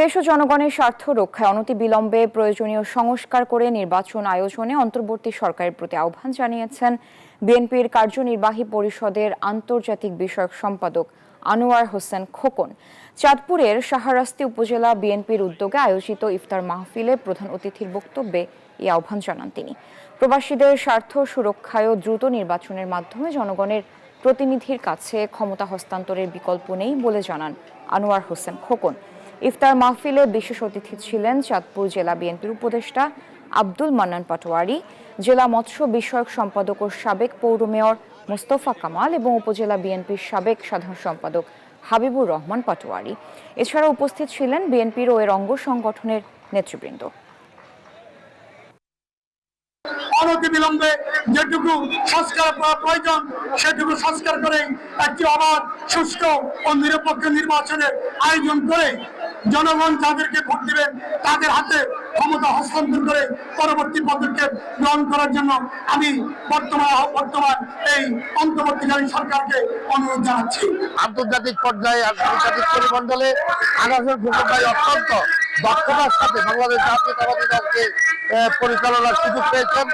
দেশ ও জনগণের স্বার্থ রক্ষায় অনতিবিলম্বে প্রয়োজনীয় সংস্কার করে নির্বাচন আয়োজনে অন্তর্বর্তী সরকারের প্রতি আহ্বান জানিয়েছেন বিএনপির কার্যনির্বাহী পরিষদের আন্তর্জাতিক বিষয়ক সম্পাদক আনোয়ার হোসেন খোকন। চাঁদপুরের শাহরাস্তি উপজেলা বিএনপির উদ্যোগে আয়োজিত ইফতার মাহফিলে প্রধান অতিথির বক্তব্যে এই আহ্বান জানান তিনি। প্রবাসীদের স্বার্থ সুরক্ষায় দ্রুত নির্বাচনের মাধ্যমে জনগণের প্রতিনিধির কাছে ক্ষমতা হস্তান্তরের বিকল্প নেই বলে জানান আনোয়ার হোসেন খোকন। ইফতার মাহফিলে বিশেষ অতিথি ছিলেন চাঁদপুর জেলা বিএনপির উপদেষ্টা আব্দুল মান্নান পাটোয়ারি, জেলা মৎস্য বিষয়ক সম্পাদক ও সাবেক পৌর মেয়র মোস্তফা কামাল এবং উপজেলা বিএনপির সাবেক সাধারণ সম্পাদক হাবিবুর রহমান পাটোয়ারি। এছাড়া উপস্থিত ছিলেন বিএনপির ও এর অঙ্গ সংগঠনের নেতৃবৃন্দ। অনতি বিলম্বে যেটুকু সংস্কার করা প্রয়োজন, সেটুকু সংস্কার করে একটি অবাধ, সুষ্ঠু ও নিরপেক্ষ নির্বাচনের আয়োজন করে জনগণ যাদেরকে ভোট দিবেন তাদের হাতে ক্ষমতা হস্তান্তর করে পরবর্তী পদক্ষেপ গ্রহণ করার জন্য আমি বর্তমান বর্তমান এই অন্তর্বর্তীকালীন সরকারকে অনুরোধ জানাচ্ছি। আন্তর্জাতিক পর্যায়ে আন্তর্জাতিক পরিমণ্ডলে অত্যন্ত দক্ষতার সাথে বাংলাদেশ জাতীয়তাবাদী দলকে পরিচালনার সুযোগ পেয়েছেন।